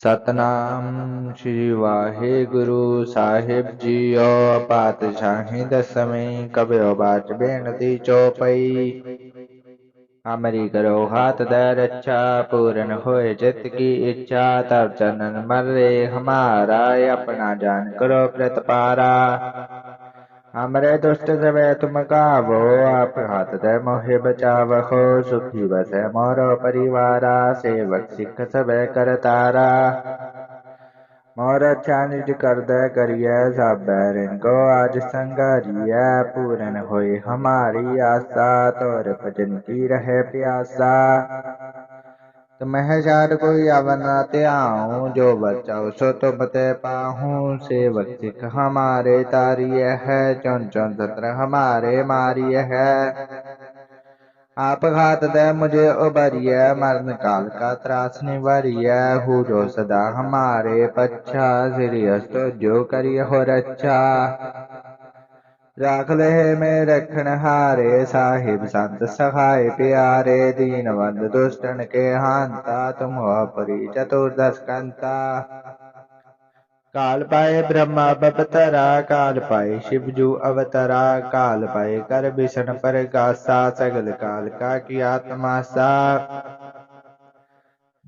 ਸਤਨਾਮ ਸ੍ਰੀ ਵਾਹਿਗੁਰੂ ਸਾਹਿਬ ਜੀਓ ਪਾਤਸ਼ਾਹੀ ਦਸਵੇਂ ਕਬਿਓ ਬਾਚ ਬੇਨਤੀ ਚੋਪਈ ਅਮਰੀ ਕਰੋ ਹਾਥ ਦੇ ਰੱਛਾ ਪੂਰਨ ਹੋਏ ਜਿਤ ਕੀ ਇੱਛਾ ਤਬ ਚਨਨ ਮਰੇ ਹਮਾਰਾ ਆਪਣਾ ਜਾਨ ਕਰੋ ਪ੍ਰਤਪਾਰਾ ہمارے دوست زبے تم کا وہ آپ ہاتھ دے موہ بچاو خو سکھی بسے مورو پریوارا سے وقت سکھ سبے کر تارا مور چانج کر دے کریے سب بیرن کو آج سنگریے پورن ہوئی ہماری آسا تو رفجن کی رہے پیاسا تو محض یار کوئی بناتے آؤں جو بچہ اسو تو بتے پاہوں سے بچک ہمارے تاریہ ہے چون چون ستر ہمارے ماریہ ہے آپ غات دے مجھے ابری ہے مرن کال کا تراسنی وری ہے ہو جو صدا ہمارے پچھا زریست جو کری ہو رچھا ਲੈ ਮੇ ਰਖਣ ਹਾਰੇ ਸਾਹਿਬ ਸੰਤ ਸਹਾਇ ਪਿਆਰੇ ਦੀਨਵੰਦ ਦੁਸ਼ਟਨ ਕੇ ਹਾੰਤਾ ਤੁਮ ਹੋ ਪਰੀ ਚਤੁਰਦਸ ਕੰਤਾ ਕਾਲ ਪਾਏ ਬ੍ਰਹਮਾ ਬਪਤਰਾ ਕਾਲ ਪਾਏ ਸ਼ਿਵ ਜੂ ਅਵਤਰਾ ਕਾਲ ਪਾਏ ਕਰ ਬਿਸ਼ਨ ਪ੍ਰਗਾਸਾ ਸਗਲ ਕਾਲ ਕਾ ਕੀ ਆਤਮਾ ਸਾ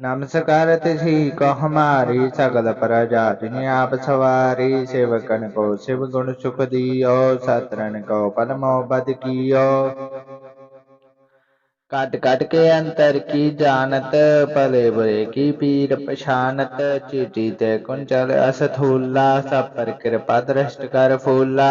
ਨਮਸਕਾਰ ਤਿਸੀ ਕੋ ਹਮਾਰੀ ਸਗਲ ਪ੍ਰਜਾ ਜਿਨੇ ਆਪ ਸਵਾਰੀ ਸੇਵਕਨ ਕੋ ਸਿਵ ਗੁਣ ਸੁਖ ਦੀਓ ਸਤਰਨ ਕੋ ਪਰਮੋ ਬਦ ਕੀਓ ਕਟ ਕਟ ਕੇ ਅੰਤਰ ਕੀ ਜਾਣਤ ਭਲੇ ਬੁਰੇ ਕੀ ਪੀਰ ਪਛਾਨਤ ਚੀਟੀ ਤੇ ਕੁੰਚਲ ਅਸਥੂਲਾ ਸਭ ਪਰ ਕਿਰਪਾ ਦ੍ਰਿਸ਼ਟ ਕਰ ਫੂਲਾ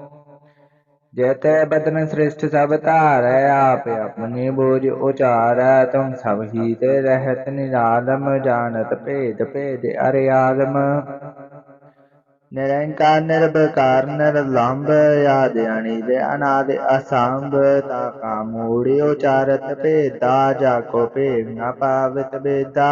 ਜੇਤੇ ਬਦਨ ਸ੍ਰਿਸ਼ਟ ਸਭ ਧਾਰੈ, ਆਪ ਆਪਣੀ ਬੋਝ ਉਚਾਰੈ, ਤੁਮ ਸਭ ਹੀ ਤੇ ਰਹਿਤ ਨਿਰਾਲਮ, ਜਾਣਤ ਭੇਦ ਭੇਦ ਅਰੇ ਆਲਮ। ਨਿਰੰਕਾਰ ਨਿਰਭਕਾਰ ਨਿਰਲੰਭ, ਆਦ ਅਣੀ ਦੇ ਅਨਾਦ ਅਸੰਭ, ਤਾ ਕਾਮੂੜਿ ਉਚਾਰਤ ਭੇਦਾ, ਜਾ ਕੋ ਭੇਵ ਨਾ ਬੇਦਾ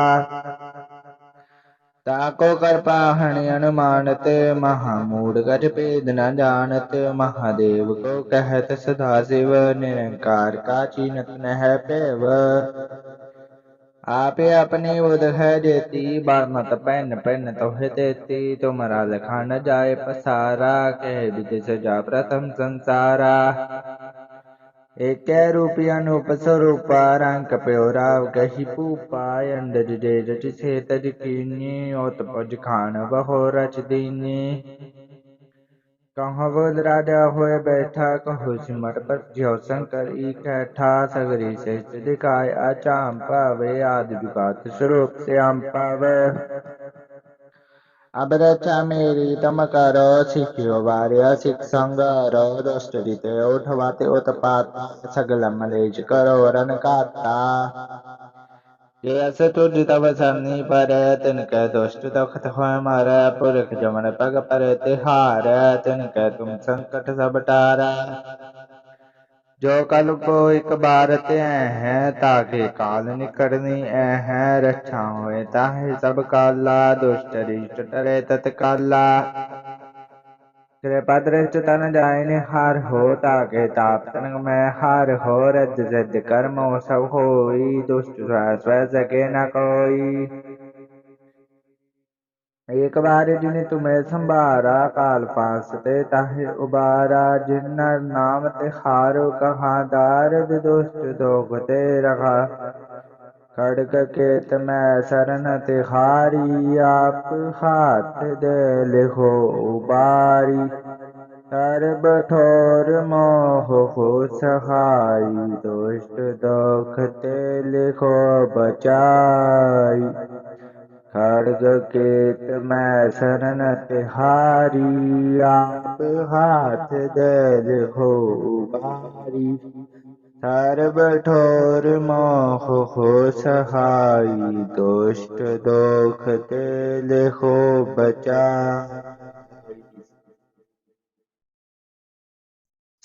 تاکو کر پاہنی انمانت مہاموڑ گج پید نہ جانت مہادیو کو کہت صدا زیو نرنکار کا چینت نہ پیو آپ اپنی ودھ ہے جیتی بارمت پین پین توہ دیتی تمہارا لکھا نہ جائے پسارا کہہ بیت سجا پرتم سنسارا ಏಕೆ ರೂಪಿಯನ್ನು ಪಸರುಪಾರಂ ಕಪೆಯೋರಾವ್ ಕಹಿಪು ಪಾಯಂ ದಜಿಡೆ ರಚಿಸೆ ತಜಿಕೀನಿ ಓತ بہو رچ دینی کہو بود راجا ہوئے بیٹھا کہو سمر پر جیو سنکر ای کھٹھا سگری سے دکھائے آچا ہم پاوے آدھ بکات شروع سے ہم پاوے سگلا ملو رن کا من پگ پڑے ہن کہارا جو کل کو ایک اکبارتے ہیں تاکہ کال نکڑنی اے ہیں رچھا ہوئے تاہی سب کالا دوشتری چٹرے تت کالا کرپا درشت تن جائن ہار ہو تاکہ تاپ تنگ میں ہار ہو رد زد کرمو سب ہوئی دوست سوے سکے نہ کوئی ਏਕ ਵਾਰ ਜਿਨੇ ਤੁਮੈ ਸੰਭਾਰਾ, ਕਾਲ ਪਾਸ ਤੇ ਤਾਹੇ ਉਬਾਰਾ ਜਿਨ ਨਾਮ ਤੇ ਖਾਰੋ ਕਹਾ ਦਾਰ ਦੁਸ਼ਟ ਦੋਗ ਤੇ ਰਹਾ। ਖੜਕ ਕੇ ਤਮੈ ਸਰਨ ਤੇ ਖਾਰੀ ਆਪ ਹਾਥ ਦੇ ਲਿਖੋ ਉਬਾਰੀ। ਸਰਬ ਠੋਰ ਮੋਹ ਹੋ ਸਹਾਈ, ਦੁਸ਼ਟ ਦੋਖ ਤੇ ਲਿਖੋ ਬਚਾਈ। ہر جگیت میں سرن تہاری آپ ہاتھ دل ہو باری سر بٹھور موخ ہو سہائی دوست دوکھ دل ہو بچا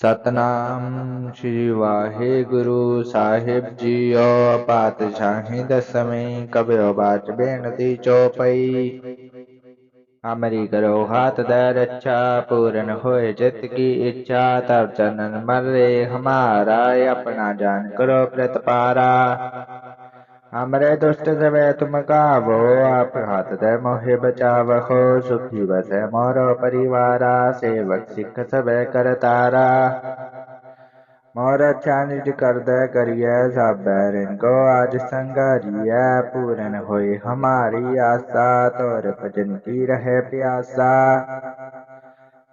ਸਤਨਾਮ ਸ੍ਰੀ ਵਾਹਿਗੁਰੂ ਸਾਹਿਬ ਜੀਓ ਪਾਤਸ਼ਾਹੀ ਦਸਵੇਂ ਕਬਿਓ ਬਾਚ ਬੇਨਤੀ ਚੋਪਈ ਹਮਰੀ ਕਰੋ ਹਾਥ ਦੇ ਰੱਛਾ ਪੂਰਨ ਹੋਏ ਚਿਤ ਕੀ ਇੱਛਾ ਤਬ ਚਨਨ ਮਰੇ ਹਮਾਰਾ ਆਪਣਾ ਜਾਨ ਕਰੋ ਪ੍ਰਤਪਾਰਾ ہمارے دوست سب تم گاو آپ ہاتھ دے موہ بچاو سکھی بسے مورو پریوارا سیوک سکھ سب کر تارا مور اچھا کر دے کریے سب بیرن کو آج سنگریے پورن ہوئی ہماری آسا تور بجن کی رہے پیاسا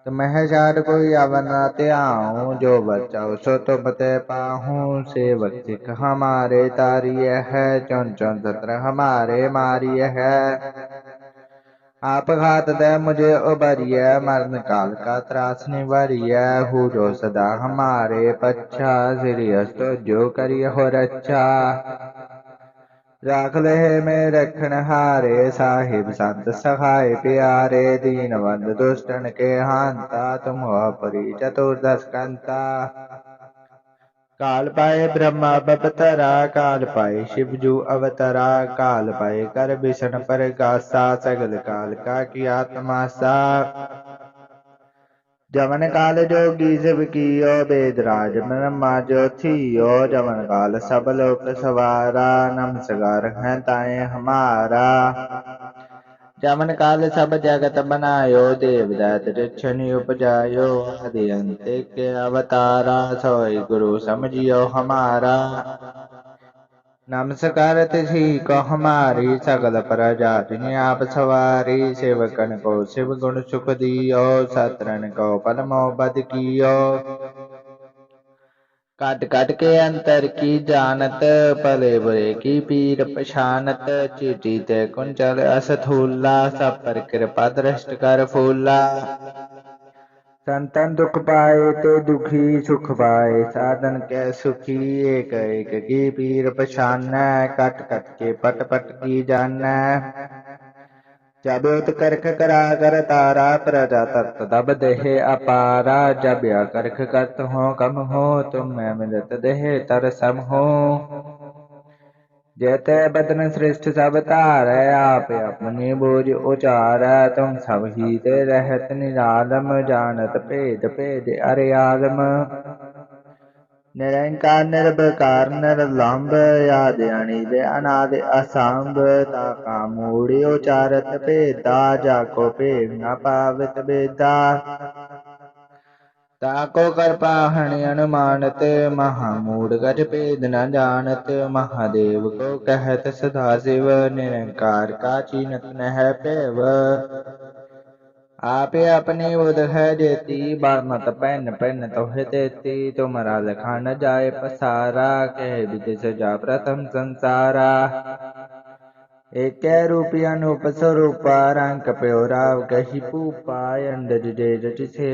تمہیں شاد کوئی اوناتے آؤں جو بچاؤ سو تم تے پاہوں سیوک سکھ ہمارے تاریہ ہے چون چون ستر ہمارے ماریہ ہے آپ گھات دے مجھے ابریہ مرن کال کا تراس نواریہ ہو جو صدا ہمارے پچھا سریستو جو کریہ ہو رچھا رکھ لے میں رکھن ہارے صاحب سنت سخائے پیارے دین بند دشٹن کے ہانتا تم ہو پری چتردس کنتا کال پائے برہما بپترا کال پائے شیو جو اوترا کال پائے کر بشن پر گاسا سگل کال کا کیا جمن کال جوگی سب کیو بید راج برہما جو تھیو جمن کال سب لوک سوارا نمسکار ہیں تائیں ہمارا جمن کال سب جگت بنایو دیو دیت رچھنی اپجایو آدی انتے کے اوتارا سوئی گرو سمجھیو ہمارا نمسکار تھی کو ہماری سگل پرجا جنی آپ سواری سیوکن کو سیو گن سکھ دیو سترن کو پلمو بد کیو کٹ کٹ کے انتر کی جانت پلے برے کی پیر پشانت چیٹی تے کنچل استھولا سب پر کرپا درشٹ کر پھولا ਸੰਤਨ ਦੁਖ ਪਾਏ ਤੇ ਦੁਖੀ ਸੁਖ ਪਾਏ ਸਾਧਨ ਕੈ ਸੁਖੀ, ਏਕ ਏਕ ਕੀ ਪੀਰ ਪਛਾਨੈ, ਕਟ ਕਟ ਕੇ ਪਟ ਪਟ ਕੀ ਜਾਣੈ। ਜਬ ਕਰਖ ਕਰਾ ਕਰ ਤਾਰਾ, ਪ੍ਰਜਾ ਤਤ ਦਬ ਦੇਹ ਅਪਾਰਾ। ਜਬ ਕਰਖ ਕਰਤ ਹੋ, ਕਮ ਹੋ, ਤੁਮ ਮੈਂ ਮਿਲਤ ਦੇਹ, ਤਰ ਸਮ ਹੋ। ਜੇਤੇ ਬਦਨ ਸ੍ਰਿਸ਼ਟ ਸਭ ਧਾਰੈ, ਆਪ ਆਪਨੇ ਬੋਝ ਉਚਾਰੈ, ਤੁਮ ਸਭ ਹੀ ਤੇ ਰਹਿਤ ਨਿਰਾਲਮ, ਜਾਣਤ ਭੇਦ ਭੇਦ ਅਰੇ ਆਲਮ ਨਿਰੰਕਾਰ ਨਿਰਭਕਾਰ ਨਿਰਲੰਭ ਆਦ ਅਣੀ ਦੇ ਅਨਾਦ ਅਸੰਭ, ਤਾ ਕਾ ਮੂੜਿਓ ਚਾਰਤ ਭੇਦਾ ਜਾ ਕੋ ਭੇਦ ਨਾ ਪਾਵਤ ਬੇਦਾ। تاکو کر پاہنی انمانت مہاموڑ گج پید نہ جانت مہادیو کو کہت سدا سیو نرنکار کا چینت نہ پیو آپ اپنی ود ہے دیتی بارمت پین پین تو ہے دیتی تمہارا لکھا نہ جائے پسارا کہہ بدس جا پرتم سنسارا ایک روپی انوپ سوروپا رنک پیوراو کہی پوپا اندج جے جچ سے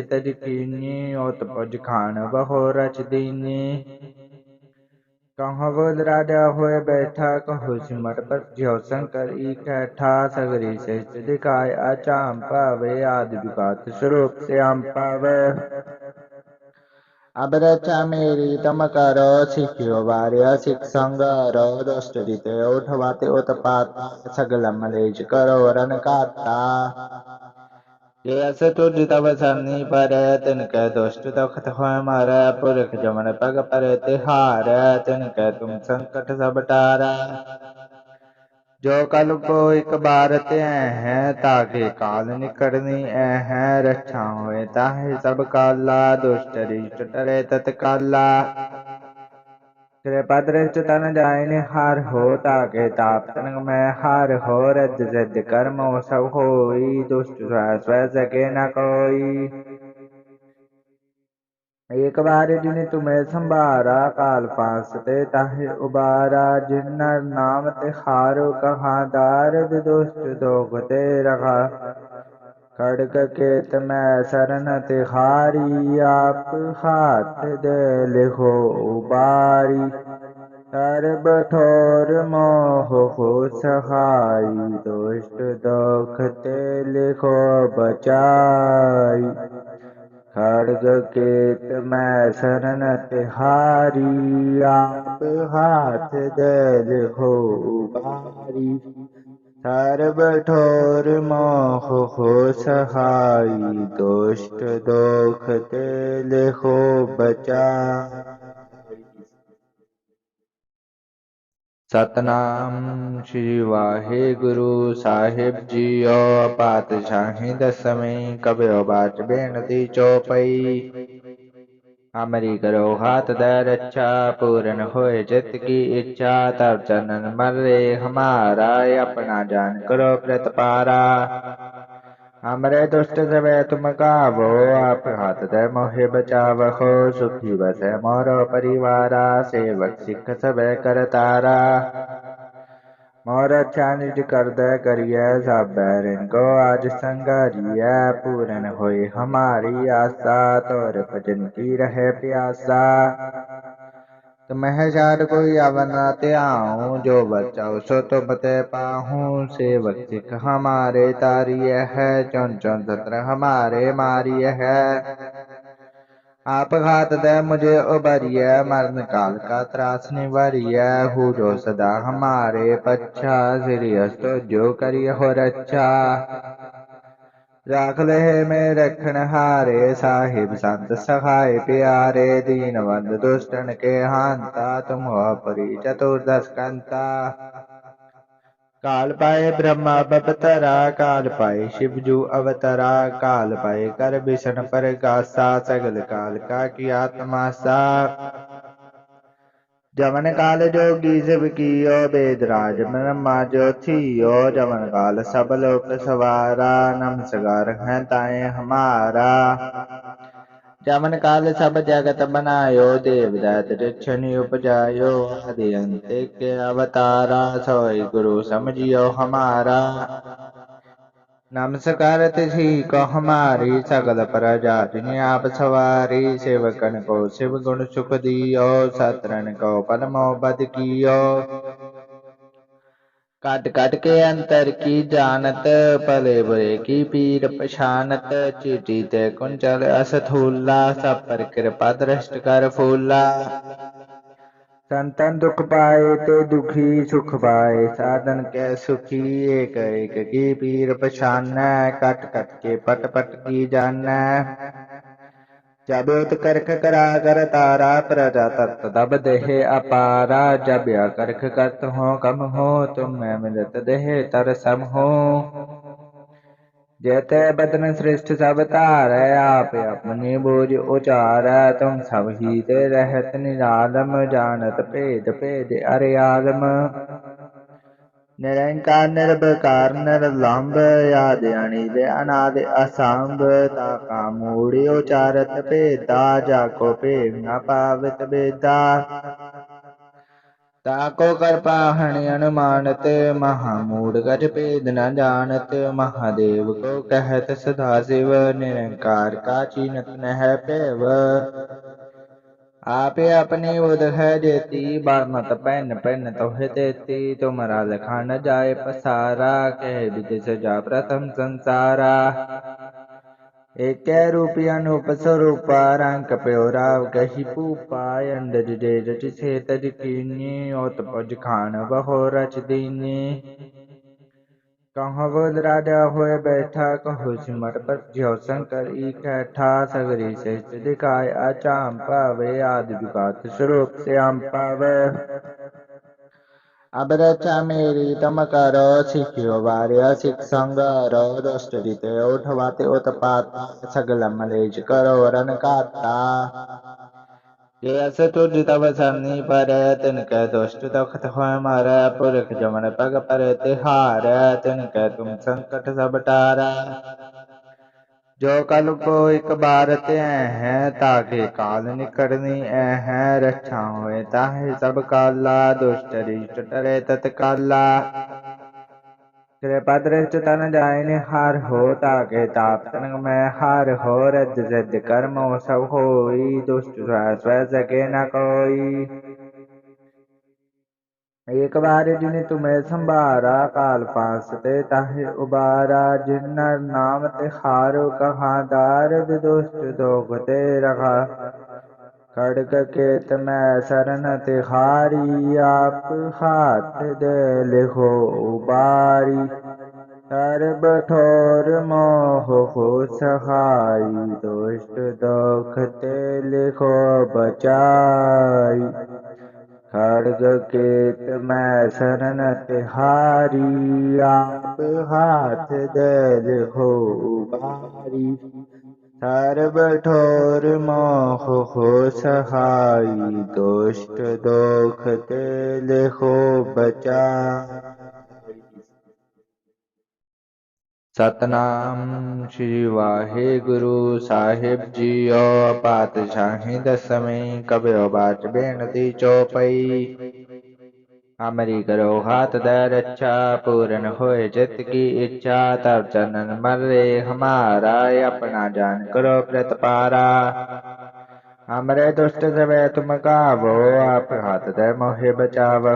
اوت پج کھان بہو رچ دینی کہاں گود راجا ہوئے بیٹھا کہو سمٹ پر جیو سنکر ای کہٹھا سگری سے دکھائے اچام پاوے آدھ بکات سروپ سے آم پاوے اب رچا میری تم کرو سکھیو باریا سکھ سنگارو دشٹ جیتے اٹھواتے اتپاتا سگل ملیج کرو رن کاتا کیسے تجھ تب سرنی پر تن کے دشٹ دخت ہوئے مارے پرکھ جمن پگ پر تہار تن کے جو کل کو ایک بار ہیں تاکہ کال نکڑنی اے ہیں رچھا ہوئے تاہی سب کالا دشت ریشت ٹرے تت کالا کرپا درشت تن جائن ہار ہو تاکہ تاپ تنگ میں ہار ہو رج زد کرمو سب ہوئی دشت سوے سوے سکے نہ کوئی ایک بار جن تمہیں سنبارا کال پاستے تاہے ابارا جن نر نام تہارو کہاں دارد دوست دوگتے رہا کڑک کیت میں سرن تہاری آپ ہاتھ دے لکھو، اباری۔ سر بٹھور موہ ہو سہائی دوست دوکھتے لکھو، بچائی۔ خرگ کیت میں سرن تہاری آپ ہاتھ دل ہو باری سر بٹھور موخ ہو سہائی دوست دوکھ تیل ہو بچا ਸਤਨਾਮ ਸ੍ਰੀ ਵਾਹਿਗੁਰੂ ਸਾਹਿਬ ਜੀਓ ਪਾਤਸ਼ਾਹੀ ਦਸਵੇਂ ਕਬਿਓ ਬਾਚ ਬੇਨਤੀ ਚੋਪਈ ਅਮਰੀ ਕਰੋ ਹਾਥ ਦੇ ਰੱਛਾ ਪੂਰਨ ਹੋਏ ਚਿਤ ਕੀ ਇੱਛਾ ਤਬ ਚਨਨ ਮਰੇ ਹਮਾਰਾ ਆਪਣਾ ਜਾਨ ਕਰੋ ਪ੍ਰਤਪਾਰਾ ہمارے دوست سب تم گاو آپ ہاتھ دے موہے بچاو سکھی بسے مورو پریوارا سیوک سکھ سب کر تارا مور اچھا نج کر دے کریے سب رن کو آج سنگریے پورن ہوئی ہماری آسا تور بجن کی رہے پیاسا تمہیں چار کوئی اوناتے آؤں جو بچاؤ سو تم تے پاہوں سیوک سکھ ہمارے تاری ہے چون چون ستر ہمارے ماری ہے آپ گھات دے مجھے ابریے مرن کال کا تراس نوریے ہو جو صدا ہمارے پچھا سریستو جو کریے ہو رچھا راکھ لے میں رکھن ہارے صاحب سنت سخائے پیارے دین بند دوستن کے ہانتا تم ہو پری چتردس کنتا کال پائے برہما ببترا کال پائے شیو جو اوترا کال پائے کر بشن پر گاسا سگل کال کا کی آتما سا جمن کال جوگی سب کیو بید راج برہما جو تھیو جمن کال سب لوک سوارا نمسکار ہیں تائیں ہمارا جمن کال سب جگت بنایو دیو دت رچھنی اپجایو آدی انت کے اوتارا سوئی گرو سمجھیو ہمارا نمسکار تھی کو ہماری سگل پرجا جنی آپ سواری سیوکن کو شیو گن سکھ دیو سترن کو پرمو بد کیو کٹ کٹ کے انتر کی جانت پلے برے کی پیر پشانت چیٹی تے کنچل استھولا سب پر کرپا درشٹ کر پھولا ਸੰਤਨ ਦੁਖ ਪਾਏ ਤੇ ਦੁਖੀ ਸੁਖ ਪਾਏ ਸਾਧਨ ਕੈ ਸੁਖੀ ਏਕ ਏਕ ਕੀ ਪੀਰ ਪਛਾਨੈ ਕਟ ਕਟ ਕੇ ਪਟ ਪਟ ਕੀ ਜਾਣੈ ਜਬ ਉਤ ਕਰਖ ਕਰਾ ਕਰ ਤਾਰਾ ਪ੍ਰਜਾ ਤਤ ਦਬ ਦੇਹ ਅਪਾਰਾ ਜਬ ਕਰਖ ਕਰਤ ਹੋ ਕਮ ਹੋ ਤੁਮ ਮੈਂ ਮਿਲਤ ਦੇਹ ਤਰ ਸਮ ਹੋ ਜੇਤੇ ਬਦਨ ਸ੍ਰਿਸ਼ਟ ਸਭ ਧਾਰੈ, ਆਪ ਆਪਣੀ ਬੋਝ ਉਚਾਰੈ, ਤੁਮ ਸਭ ਹੀ ਤੇ ਰਹਿਤ ਨਿਰਾਲਮ, ਜਾਣਤ ਭੇਦ ਭੇਦ ਅਰੇ ਆਲਮ। ਨਿਰੰਕਾਰ ਨਿਰਭਕਾਰ ਨਿਰਲੰਭ, ਆਦ ਅਣੀ ਦੇ ਅਨਾਦ, ਅਸੰਭ, ਤਾ ਕਾਮੂੜੀ ਉਚਾਰਤ ਭੇਦਾ, ਜਾ ਕੋ ਭੇਵ ਨਾ ਬੇਦਾ تاکو کر پاہنی انمانت مہاموڑ گج پید نہ جانت مہادیو کو کہت صدا زیو نرنکار کا چینت نہ پیو آپ اپنی ودھ ہے جیتی بارمت پین پین توہ دیتی تمہارا لکھا نہ جائے پسارا کہ بیت سجا پرتم سنسارا ಏಕೆ ರೂಪಿಯನ್ನು ಪಸರುಪಾರಂ ಕಪೆಯೋರಾವ್ ಕಹಿಪು ಪಾಯಂಡಜಿಡೆ ರಚಿಸೆ ತಜಿಕೀನಿ ಓತ ಪಜಖಾನ بہو رچ دینی کہاں وہ راجا ہوئے بیٹھا کہو سمر پر جیو سنکر ای کٹھا سگری سے دکھائے آچا ہم پاوے آدھ بکات شروع سے ہم پاوے سگلا ملو رن کا جمع پگ پڑے ہن کہا رہ جو کل کو ایک بار ہیں تاکہ کال نکڑنی اے ہیں رچھا ہوئے تاہی سب کالا دوشتری چٹرے تتکالا کرپا درشت تن جائے نہار ہو تاکہ تاپ تنگ میں ہار ہو رد زد کرمو سب ہوئی دوشت سوہ سوہ سکے نہ کوئی ایک بار جن تمہیں سنبارا کال پاستے تاہی ابارا جن نام تخارو کہاں دارد دوست دوگتے رہا کڑک کیت میں سرن تخاری آپ ہاتھ دے لکھو اباری سر بٹھور موہ ہو سہائی دوست دوکھتے لکھو بچائی خرگ کیت میں سرن تہاری آپ ہاتھ دل ہو باری سر بٹھور موخ ہو سہائی دوست دوکھ تیل ہو بچائی ਸਤਨਾਮ ਸ੍ਰੀ ਵਾਹਿਗੁਰੂ ਸਾਹਿਬ ਜੀਓ ਪਾਤਸ਼ਾਹੀ ਦਸਵੇਂ ਕਬਿਓ ਬਾਚ ਬੇਨਤੀ ਚੋਪਈ ਹਮਰੀ ਕਰੋ ਹਾਥ ਦੇ ਰੱਛਾ ਪੂਰਨ ਹੋਏ ਚਿਤ ਕੀ ਇੱਛਾ ਤਬ ਚਨਨ ਮਰੇ ਹਮਾਰਾ ਆਪਣਾ ਜਾਨ ਕਰੋ ਪ੍ਰਤਪਾਰਾ ہمارے دوست جب تم گاو آپ ہاتھ دے موہ بچاو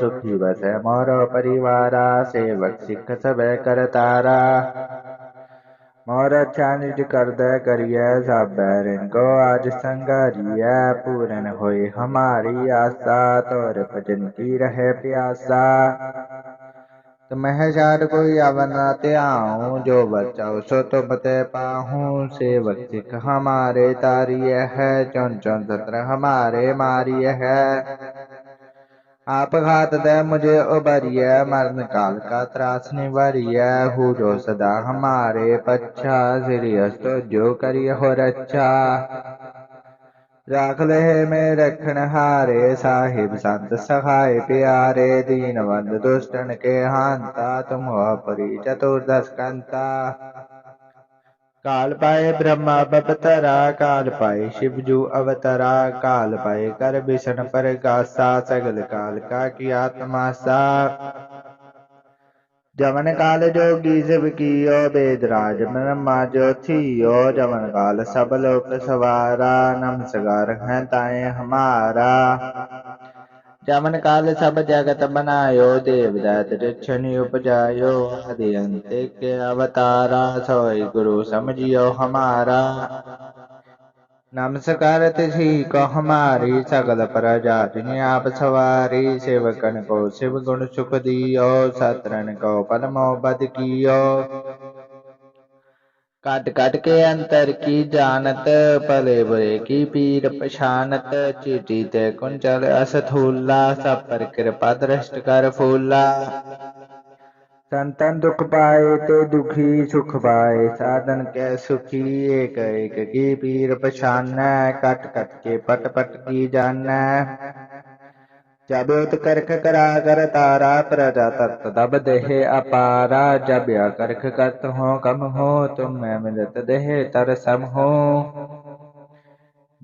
سکھی بسے مورو پریوارا سیوک سکھ سب کر تارا مور اچھا نج کر دے کریے سب بیرن کو آج سنگریے پورن ہوئی ہماری آسا تور بجن کی رہے پیاسا تمہیں شاد کوئی آتے آؤں جو بچاؤ سو تم تے پاہوں سیوک سکھ ہمارے تاری ہے چون چون ستر ہمارے ماری ہے آپ گھات دے مجھے ابریے مرن کال کا تراس نبریے ہو جو صدا ہمارے پچھا سریس تو جو کریے ہو رچھا راکھ لے میں رکھن ہارے صاحب سنت سخائے پیارے دین بند دوستن کے ہانتا تم ہو پری چتردس کنتا کال پائے برہما ببترا کال پائے شیو جو اوترا کال پائے کر بشن پر گاسا سگل کال کا کیا تماسا جمن کال جوگی سب کیو بید راج برہما جو تھیو جمن کال سب لوک سوارا نمسکار ہیں تائیں ہمارا جمن کال سب جگت بنایو دیو دت رچھنی اپجایو آدی انت اوتارا سوئی گرو سمجھیو ہمارا نمسکار تھی کو ہماری سگل پرجا جنی آپ سواری سیوکن کو شیو گن سکھ دیو سترن کو پرمو بد کیو کٹ کٹ کے انتر کی جانت پلے برے کی پیر پشانت چیٹی تے کنچل استھولا سب پر کرپا درشت تن تن دکھ پائے تے دکھی سکھ پائے سادن کے سکھی ایک ایک کی پیر پچھانا کٹ کٹ کے پٹ پٹ کی جانا جب جبت کرک کرا کر تارا پرجا تت دب دہے اپارا جب یا کرک کرت ہوں کم ہوں تم میں ملت دہے تر سم ہوں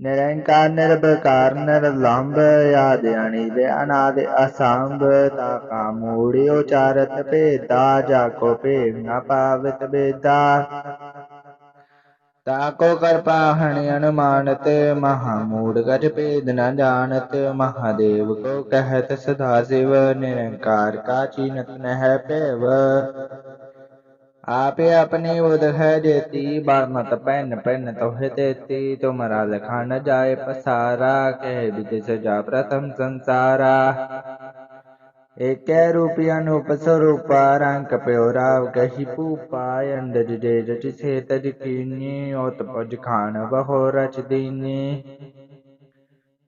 ਨਿਰੰਕਾਰ ਨਿਰਭਕਾਰ ਨਿਰਲੰਭ ਆਦਿ ਅਨਿਦ ਅਨਾਦ ਅਸੰਭ ਤਾ ਕਾ ਮੂੜਿਓ ਚਾਰਤ ਭੇਦਾ ਜਾ ਕੋ ਭੇਵ ਨ ਪਾਵਤ ਬੇਦਾ تاکو کر پاہنی انمانت مہاموڑ گج پید نہ جانت مہادیو کو کہت سدا سیو نرنکار کا چینت نہ پیو آپ اپنی بدھ ہے دیتی بارمت پین پین توہ دیتی تمہارا لکھا نہ جائے پسارا کہہ بدس جا پرتم سنسارا ایک روپیا نوپ سوروپا رنگ کہی پوپا اندج جے جج سے اوت پج کھان بہو رچ دینی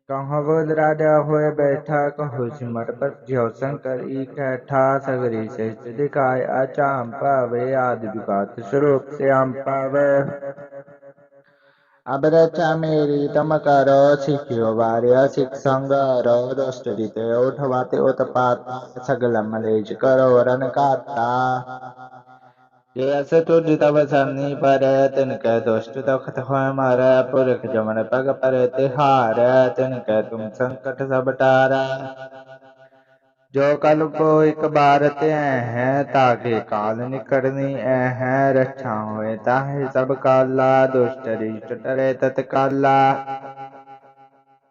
کہاں گود راجا ہوئے بیٹھا کہو سمر پر جیو سنکر ای کہٹھا سگری سے دکھائے اچام پاوے آد بکات سروپ سے آم پاوے سگلا ملو رن کا چترجا نی پور جن پگ پڑ ہین کہبارا جو کل کو ایک بارتے ہیں تاکہ کال نکڑنی اے ہیں رچھا ہوئے تاہ سب کالا دوشتری چٹرے تت کالا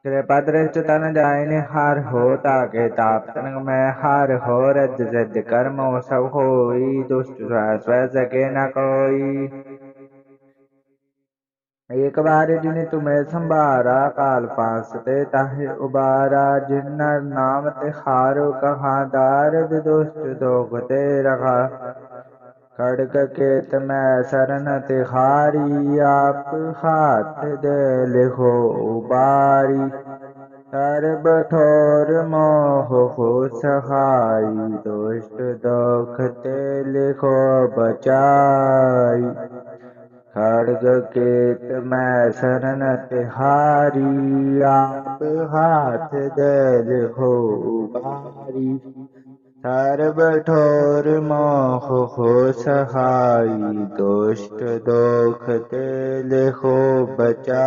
شرے پدر چتن جائن ہار ہو تاکہ تاپ تنگ میں ہار ہو رد زد کرمو سب ہوئی دوست سوے سکے نہ کوئی ایک بار جن تمہیں سنبھارا کال پاست تہ ابارا جنر نامت خارو کہاں دارد دوست دوغتے رغا کڑک کے تمہیں سرن تخاری آپ ہاتھ دے لکھو اباری سرب ٹھور موہ خو سخائی دوست دوکھتے لکھو بچائی خرگ کیت میں سرن تہاری آپ ہاتھ دل ہو باری سر بٹھور موخ ہو سہائی دوست دوکھ تیل ہو بچا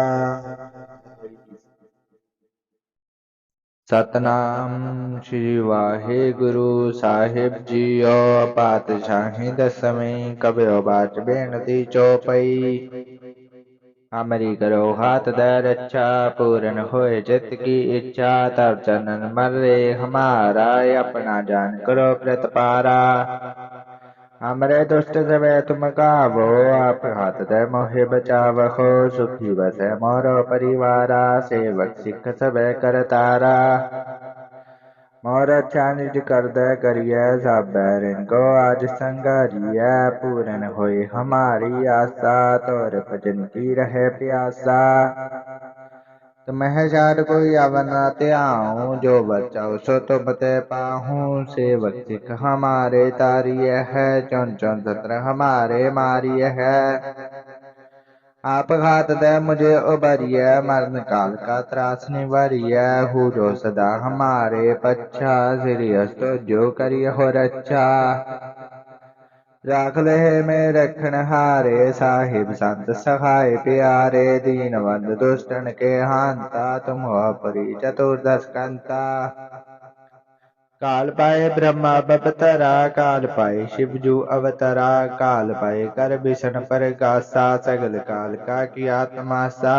ਸਤਨਾਮ ਸ੍ਰੀ ਵਾਹਿਗੁਰੂ ਸਾਹਿਬ ਜੀਓ ਪਾਤਸ਼ਾਹੀ ਦਸਵੇਂ, ਕਬਿਓ ਬਾਚ ਬੇਨਤੀ ਚੋਪਈ। ਅਮਰੀ ਕਰੋ ਹਾਥ ਦੇ ਰੱਛਾ, ਪੂਰਨ ਹੋਏ ਜਿਤ ਕੀ ਇੱਛਾ ਤਬ ਚਨਨ ਮਰੇ ਹਮਾਰਾ, ਆਪਣਾ ਜਾਨ ਕਰੋ ਪ੍ਰਤਪਾਰਾ। ہمارے دوست زبیت مقابو آپ ہاتھ دے موہے بچاو خو سکھی بسے مورو پریوارا سیوک سکھ سبے کر تارا مور چانج کر دے کریے سب بیرن کو آج سنگریے پورن ہوئی ہماری آسا تو رفجن کی رہے پیاسا تو محشار کو یا بناتے آؤں جو بچہ اسو تو بتے پاہوں سے بچک ہمارے تاری ہے چون چون ستر ہمارے ماری ہے آپ غات دے مجھے اوبری ہے مرن کال کا تراسنی نیوری ہے ہو جو صدا ہمارے پچھا زریس تو جو کری ہو رچھا راہ پیارے ہانتا تم آپری چترد کنتا کال پائے برہم برا کال پائے شیب جو ابترا کال پائے کر بھشن پر گاسا سگل کا کی آتما سا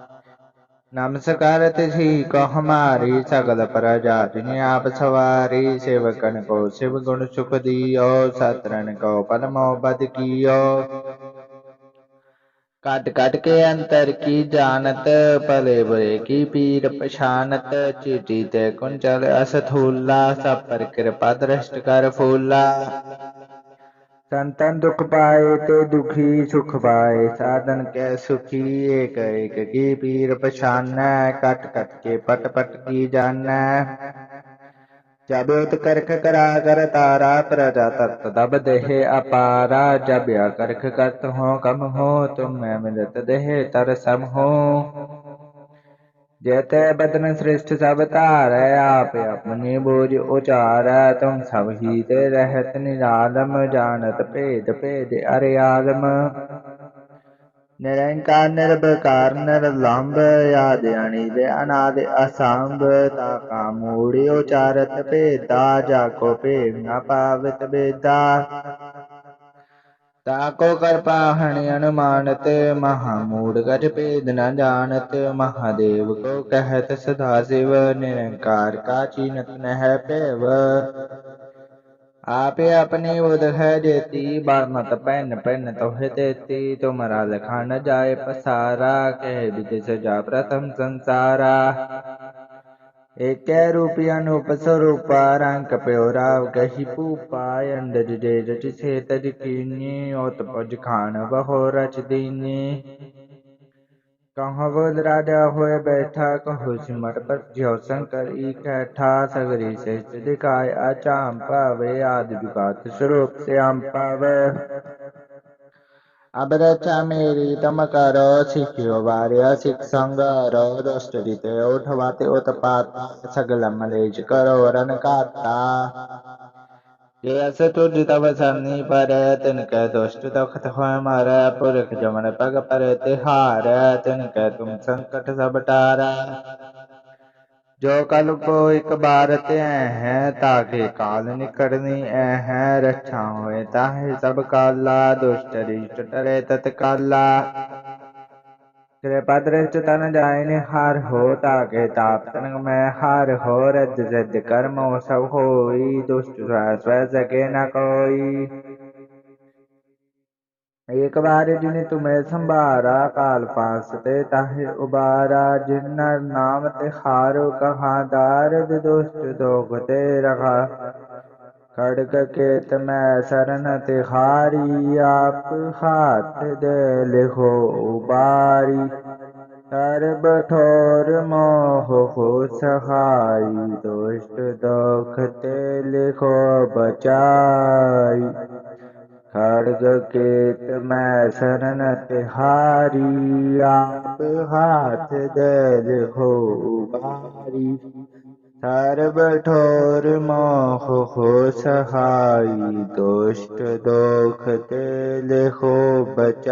ਨਮਸਕਾਰ ਤਿਸੀ ਕੋ ਹਮਾਰੀ ਸਗਲ ਪ੍ਰਜਾ ਜਿਨੇ ਆਪ ਸਵਾਰੀ ਸੇਵਕਨ ਕੋ ਸਿਵ ਗੁਣ ਸੁਖ ਦੀਓ ਸਤਰਨ ਕੋ ਪਰਮੋ ਬਦ ਕੀਓ ਕਟ ਕਟ ਕੇ ਅੰਤਰ ਕੀ ਜਾਣਤ ਭਲੇ ਬੁਰੇ ਕੀ ਪੀਰ ਪਛਾਨਤ ਚੀਟੀ ਤੇ ਕੁੰਚਲ ਅਸਥੂਲਾ ਸਭ ਪਰ ਕਿਰਪਾ ਦ੍ਰਿਸ਼ਟ ਕਰ ਫੂਲਾ پٹ پٹ کی جانا جب کرک کرا کر تارا پرجا تت دب دہ اپارا جب ا کرک کر تم ہو تم میں ملت دہ تر سم ہو ਜੇਤੇ ਬਦਨ ਸ੍ਰਿਸ਼ਟ ਸਭ ਧਾਰੈ ਆਪ ਆਪਣੀ ਬੋਝ ਉਚਾਰੈ, ਤੁਮ ਸਭ ਹੀ ਤੇ ਰਹਿਤ ਨਿਰਾਲਮ, ਜਾਣਤ ਭੇਦ ਭੇਦ ਅਰੇ ਆਲਮ। ਨਿਰੰਕਾਰ ਨਿਰਭਕਾਰ ਨਿਰਲੰਭ ਆਦ ਅਣਿਜ ਅਨਾਦ, ਅਸੰਭ, ਤਾ ਕਾ ਮੂੜਿ ਉਚਾਰਤ ਭੇਦਾ, ਜਾ ਕੋ ਭੇਵ ਨ ਪਾਵਿਤ تاکو کر پاہنی انمانت مہامور کر پید نہ جانت مہادیو کو کہت صدا زیو نرنکار کا چینت نہ پیو آپ اپنی ادھ ہے دیتی بارمت پین پین توہ دیتی تمہارا لکھا نہ جائے پسارا کہہ بھی جس جا پرتم سنسارا ಏಕೆ ರೂಪಿಯನ್ನು ಹೊಸ ರೂಪಾರಾಂಕ ಪೆವರಾವ್ ಕಹಿಪು ಪಾಯಂಡದಿಡೆ ರಚಿಸೆ ತದಿಕೀನ್ಯೆ ಓತ ಪಜಖಾನ بہو رچ دینی کہاں وہ درادہ ہوئے بیٹھا کہو سمر پر جو سنکر ہے تھا سگری سے دکھائے آچا ہم پاوے آدھ بکات شروع سے ہم پاوے سگلا مل کرن کا من پگ پڑ ہین کہا جو کل کو ایک اکبارتے ہیں تاکہ کال نکڑنی اے ہیں رچھا ہوئے تاہی سب کالا دوشٹری چٹرے تت کالا کرپا درشت تن جائن ہار ہو تاکہ تاپ تنگ میں ہار ہو رد زد کرمو سب ہوئی دوست سوے سکے نہ کوئی ਇਕ ਵਾਰ ਜਿਨੇ ਤੁਮੈ ਸੰਭਾਰਾ, ਕਾਲ ਪਾਸ ਤੇ ਤਾਹੇ ਉਬਾਰਾ, ਜਿਨ ਨਾਮ ਤੇ ਹਾਰੋ ਕਹਾ, ਦਾਰਦ ਦੁਸ਼ਟ ਦੋਗ ਤੇ ਰਹਾ। ਖੜਕ ਕੇ ਤਮੈ ਸਰਨ ਤੇ ਹਾਰੀ, ਆਪ ਹਾਥ ਦੇ ਲਿਖੋ ਉਬਾਰੀ। ਸਰਬ ਠੋਰ ਮੋਹ ਹੋ ਸਹਾਈ, ਦੁਸ਼ਟ ਦੋਖ ਤੇ ਲਿਖੋ ਬਚਾਈ। خرگ کیت میں سرن تہاری آپ ہاتھ دل ہو باری سر بٹھور موخ ہو سہائی دوست دوکھ تیل ہو بچا